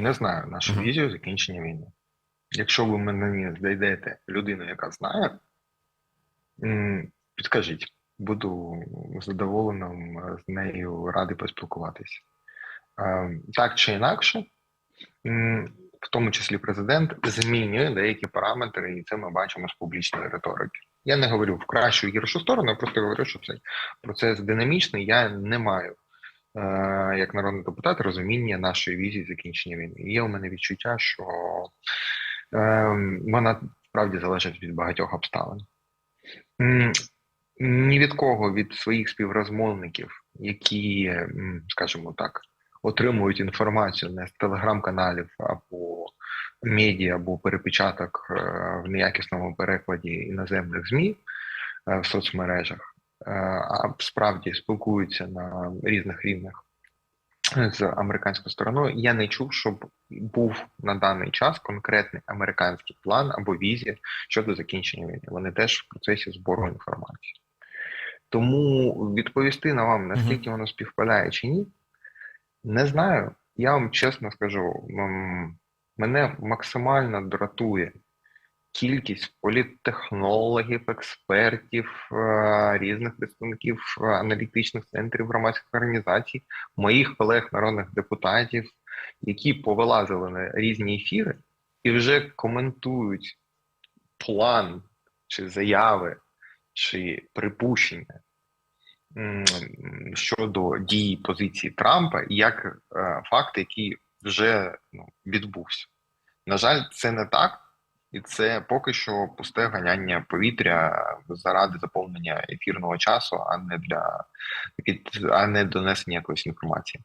Не знаю нашу Мгм. візію закінчення війни. Якщо ви мені знайдете людину, яка знає, підкажіть, буду задоволеним е, з нею радий поспілкуватися. Е, Так чи інакше, в тому числі президент змінює деякі параметри, і це ми бачимо з публічної риторики. Я не говорю в кращу і гіршу сторону, я просто говорю, що цей процес динамічний. Я не маю як народний депутат розуміння нашої візії закінчення війни. І Є у мене відчуття, що е, вона справді залежить від багатьох обставин. Ні від кого від своїх співрозмовників, які, скажімо так, отримують інформацію не з телеграм-каналів або медіа, або перепечаток е, в неякісному перекладі іноземних ЗМІ е, в соцмережах, е, справді спілкуються на різних рівнях з американською стороною. Я не чув, щоб був на даний час конкретний американський план або візія щодо закінчення війни. Вони теж в процесі збору інформації. Тому відповісти на вам, наскільки воно співпадає чи ні, не знаю. Я вам чесно скажу, мене максимально дратує кількість політтехнологів, експертів, е, різних представників е, аналітичних центрів громадських організацій, моїх колег народних депутатів, які повилазили на різні ефіри і вже коментують план чи заяви, чи припущення щодо дії позиції Трампа як е, факт, який вже ну, відбувся. На жаль, це не так, і це поки що пусте ганяння повітря заради заповнення ефірного часу, а не для а не донесення якоїсь інформації.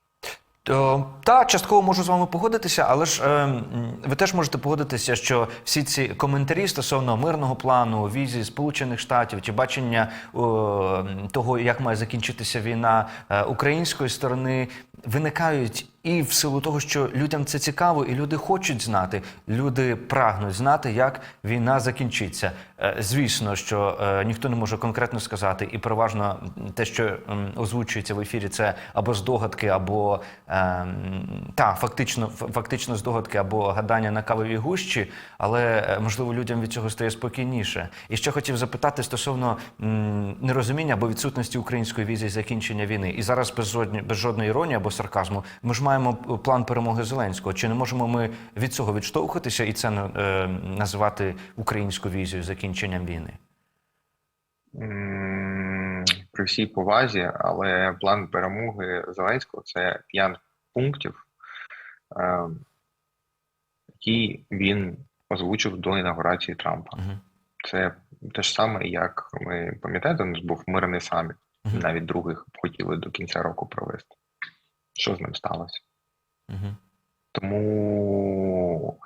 Та частково можу з вами погодитися, але ж е, ви теж можете погодитися, що всі ці коментарі стосовно мирного плану, візії Сполучених Штатів чи бачення о, того, як має закінчитися війна е, української сторони, виникають і в силу того, що людям це цікаво, і люди хочуть знати, люди прагнуть знати, як війна закінчиться. Е, Звісно, що е, ніхто не може конкретно сказати, і переважно те, що озвучується в ефірі, це або здогадки, або ем, та фактично, фактично здогадки, або гадання на кавовій гущі, але е, можливо людям від цього стає спокійніше. І ще хотів запитати стосовно нерозуміння або відсутності української візії закінчення війни. І зараз без жодні, без жодної іронії або сарказму. Ми ж маємо план перемоги Зеленського. Чи не можемо ми від цього відштовхуватися і це е, називати українську візію закінченням війни? При всій повазі, але план перемоги Зеленського це п'ять пунктів, е, які він озвучив до інаугурації Трампа. Угу. Це те ж саме, як ми пам'ятаєте, у нас був мирний саміт, Мгм. навіть других хотіли до кінця року провести. Що з ним сталося? Угу. Тому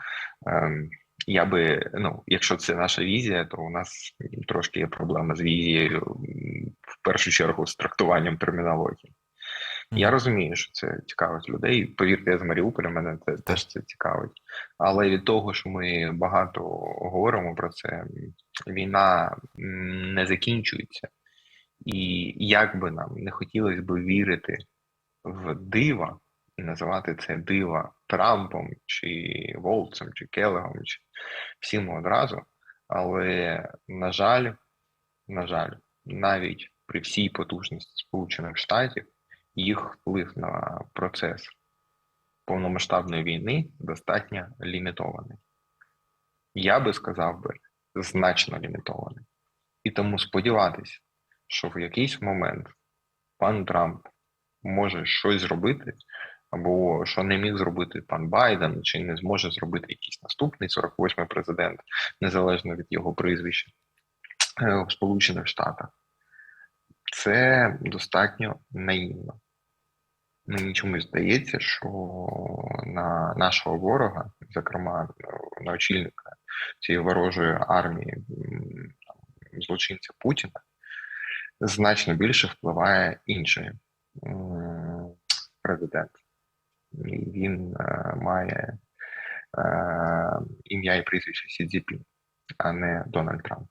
ем, я би, ну, якщо це наша візія, то у нас трошки є проблема з візією, в першу чергу з трактуванням термінології. Я розумію, що це цікавить людей. Повірте, я з Маріуполя, мене це теж це цікавить. Але від того, що ми багато говоримо про це, війна не закінчується. І як би нам не хотілося б вірити в дива і називати це дива Трампом, чи Волцем, чи Келегом, чи всім одразу. Але, на жаль, на жаль, навіть при всій потужності Сполучених Штатів їх вплив на процес повномасштабної війни достатньо лімітований. Я би сказав би, значно лімітований. І тому сподіватися, що в якийсь момент пан Трамп може щось зробити, або що не міг зробити пан Байден, чи не зможе зробити якийсь наступний 48-й президент, незалежно від його прізвища е, в Сполучених Штатах. Це достатньо наївно. Мені чомусь здається, що на нашого ворога, зокрема на очільника цієї ворожої армії злочинця Путіна, значно більше впливає інший м, президент. І він е, має е, ім'я і прізвище Сі Цзіпін, а не Дональд Трамп.